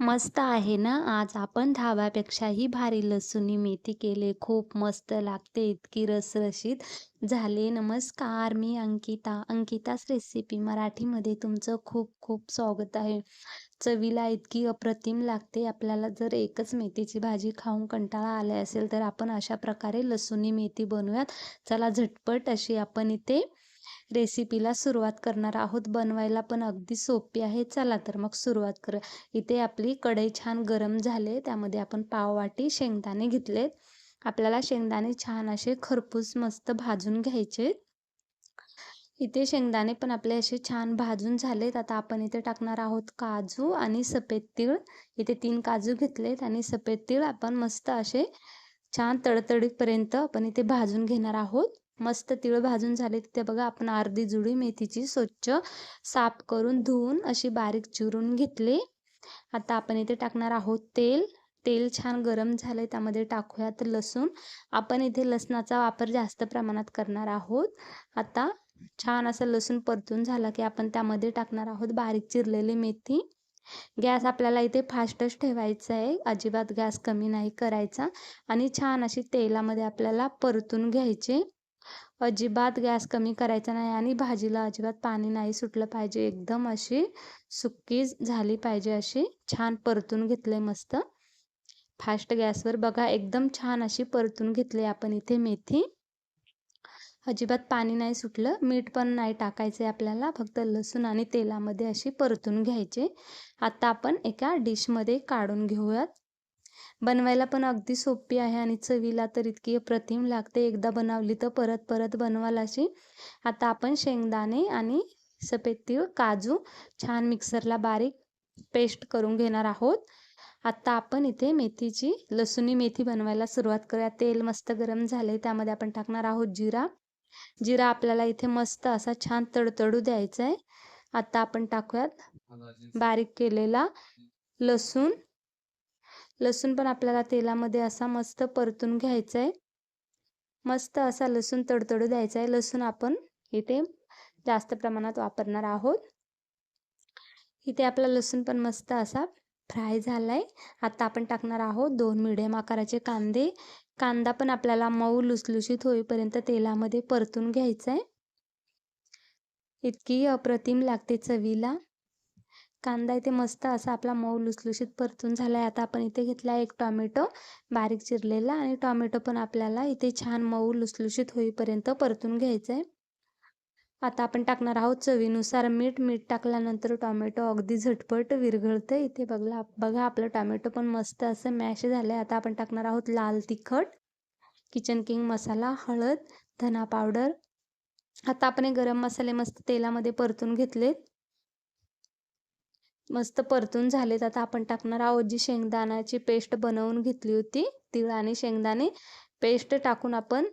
मस्त आहे ना? आज आपण धाब्यापेक्षाही भारी लसुनी मेथी केले. खूप मस्त लागते इतकी रसरशीत. झाले नमस्कार मी अंकिता. अंकिताच रेसिपी मराठीमध्ये तुमचं खूप खूप स्वागत आहे. चवीला इतकी अप्रतिम लागते. आपल्याला जर एकच मेथीची भाजी खाऊन कंटाळा आला असेल तर आपण अशा प्रकारे लसुनी मेथी बनवूयात. चला झटपट अशी आपण इथे रेसिपीला सुरुवात करणार आहोत. बनवायला पण अगदी सोपी आहे. चला तर मग सुरुवात करू. इथे आपली कढई छान गरम झाले. त्यामध्ये आपण पाववाटी शेंगदाणे घेतलेत. आपल्याला शेंगदाणे छान असे खरपूस मस्त भाजून घ्यायचे. इथे शेंगदाणे पण आपले असे छान भाजून झालेत. आता आपण इथे टाकणार आहोत काजू आणि सफेद तीळ. इथे तीन काजू घेतलेत आणि सफेद तीळ आपण मस्त असे छान तडतडीपर्यंत आपण इथे भाजून घेणार आहोत. मस्त तिळ भाजून झाले तिथे बघा आपण अर्धी जुडी मेथीची स्वच्छ साफ करून धुवून अशी बारीक चिरून घेतली. आता आपण इथे टाकणार आहोत तेल. तेल छान गरम झालंय त्यामध्ये टाकूयात लसूण. आपण इथे लसणाचा वापर जास्त प्रमाणात करणार आहोत. आता छान असं लसूण परतून झाला की आपण त्यामध्ये टाकणार आहोत बारीक चिरलेली मेथी. गॅस आपल्याला इथे फास्टच ठेवायचा आहे. अजिबात गॅस कमी नाही करायचा. आणि छान अशी तेलामध्ये आपल्याला परतून घ्यायचे. अजिबात गॅस कमी करायचा नाही आणि भाजीला अजिबात पाणी नाही सुटलं पाहिजे. एकदम अशी सुक्की झाली पाहिजे अशी छान परतून घेतले मस्त. फास्ट गॅसवर बघा एकदम छान अशी परतून घेतली आपण इथे मेथी. अजिबात पाणी नाही सुटलं मीठ पण नाही टाकायचं आपल्याला फक्त लसूण आणि तेलामध्ये अशी परतून घ्यायचे. आता आपण एका डिशमध्ये काढून घेऊयात. बनवायला पण अगदी सोपी आहे आणि चवीला तर इतकी अप्रतिम लागते. एकदा बनवली तर परत परत बनवाल अशी. आता आपण शेंगदाणे आणि सफेद तीळ काजू छान मिक्सरला बारीक पेस्ट करून घेणार आहोत. आता आपण इथे मेथीची लसुणी मेथी बनवायला सुरुवात करूया. तेल मस्त गरम झाले त्यामध्ये आपण टाकणार आहोत जिरा. जिरा आपल्याला इथे मस्त असा छान तडतडू द्यायचा आहे आता आपण टाकूयात बारीक केलेला लसूण. लसूण पण आपल्याला तेलामध्ये असा मस्त परतून घ्यायचा आहे मस्त असा लसूण तडतडू द्यायचा आहे लसूण आपण इथे जास्त प्रमाणात वापरणार आहोत. इथे आपला लसूण पण मस्त असा फ्राय झाला आहे आता आपण टाकणार आहोत दोन मिडियम आकाराचे कांदे. कांदा पण आपल्याला मऊ लुसलुशीत होईपर्यंत तेलामध्ये परतून घ्यायचा आहे इतकी अप्रतिम लागते चवीला. कांदा इथे मस्त असा आपला मऊ लुसलुशीत परतून झाला आहे आता आपण इथे घेतला एक टॉमॅटो बारीक चिरलेला आणि टॉमॅटो पण आपल्याला इथे छान मऊ लुसलुशीत होईपर्यंत परतून घ्यायचं आहे आता आपण टाकणार आहोत चवीनुसार मीठ. मीठ टाकल्यानंतर टॉमॅटो अगदी झटपट विरघळतं इथे बघला बघा आपलं टॉमॅटो पण मस्त असं मॅश झालं आहे आता आपण टाकणार आहोत लाल तिखट किचन किंग मसाला हळद धना पावडर. आता आपण हे गरम मसाले मस्त तेलामध्ये परतून घेतलेत. मस्त परतून झालेत. आता आपण टाकणार आहोत जी शेंगदाण्याची पेस्ट बनवून घेतली होती तिळ आणि शेंगदाणे पेस्ट टाकून आपण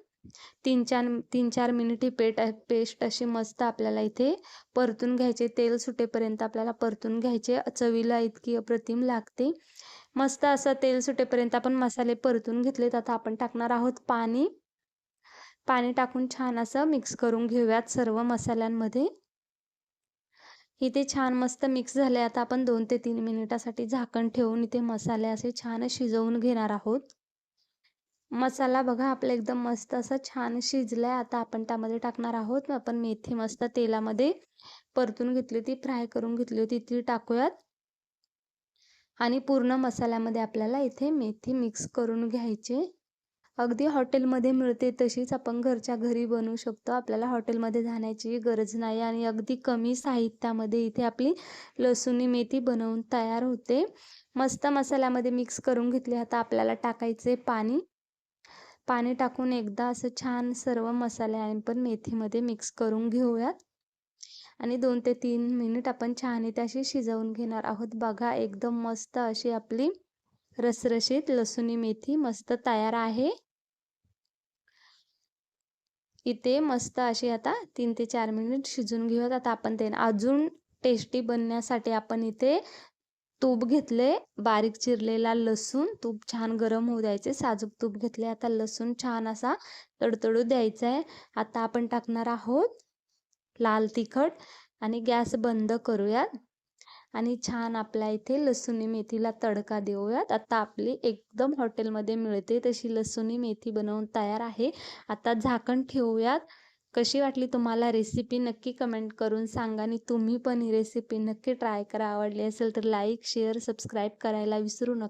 तीन चार तीन चार मिनिट ही पेट पेस्ट अशी मस्त आपल्याला इथे परतून घ्यायचे. तेल सुटेपर्यंत आपल्याला परतून घ्यायचे. चवीला इतकी अप्रतिम लागते. मस्त असं तेल सुटेपर्यंत आपण मसाले परतून घेतलेत. आता आपण टाकणार आहोत पाणी. पाणी टाकून छान असं मिक्स करून घेऊयात सर्व मसाल्यांमध्ये. इथे छान मस्त मिक्स झाले आता आपण दोन ते तीन मिनिटासाठी झाकण ठेवून इथे मसाले असे छान शिजवून घेणार आहोत. मसाला बघा आपला एकदम मस्त असं छान शिजलाय. आता आपण त्यामध्ये टाकणार आहोत. आपण मेथी मस्त तेलामध्ये परतून घेतली होती फ्राय करून घेतली होती ती टाकूयात. आणि पूर्ण मसाल्यामध्ये आपल्याला इथे मेथी मिक्स करून घ्यायचे. अगदी हॉटेलमध्ये मिळते तशीच आपण घरच्या घरी बनवू शकतो. आपल्याला हॉटेलमध्ये जाण्याची गरज नाही आणि अगदी कमी साहित्यामध्ये इथे आपली लसूणी मेथी बनवून तयार होते. मस्त मसाल्यामध्ये मिक्स करून घेतले. आता आपल्याला टाकायचे पाणी. पाणी टाकून एकदा असं छान सर्व मसाले आणि पण मेथीमध्ये मिक्स करून घेऊयात. आणि दोन ते तीन मिनिट आपण छान त्याशी अशी शिजवून घेणार आहोत. बघा एकदम मस्त अशी आपली रसरशीत लसुणी मेथी मस्त तयार आहे. इथे मस्त अशी आता तीन ते चार मिनिट शिजून घेऊयात. आता आपण ते अजून टेस्टी बनण्यासाठी आपण इथे तूप घेतले बारीक चिरलेला लसूण. तूप छान गरम होऊ द्यायचे. साजूक तूप घेतले. आता लसूण छान असा तडतडू द्यायचा आहे. आता आपण टाकणार आहोत लाल तिखट आणि गॅस बंद करूयात. आणि छान आपल्या इथे लसुणी मेथीला तडका देऊयात. आता आपली एकदम हॉटेलमध्ये मिळते तशी लसुणी मेथी बनवून तयार आहे. आता झाकण ठेवूयात. कशी वाटली तुम्हाला रेसिपी नक्की कमेंट करून सांगा आणि तुम्ही पण ही रेसिपी नक्की ट्राय करा. आवडली असेल तर लाईक शेअर सबस्क्राईब करायला विसरू नका.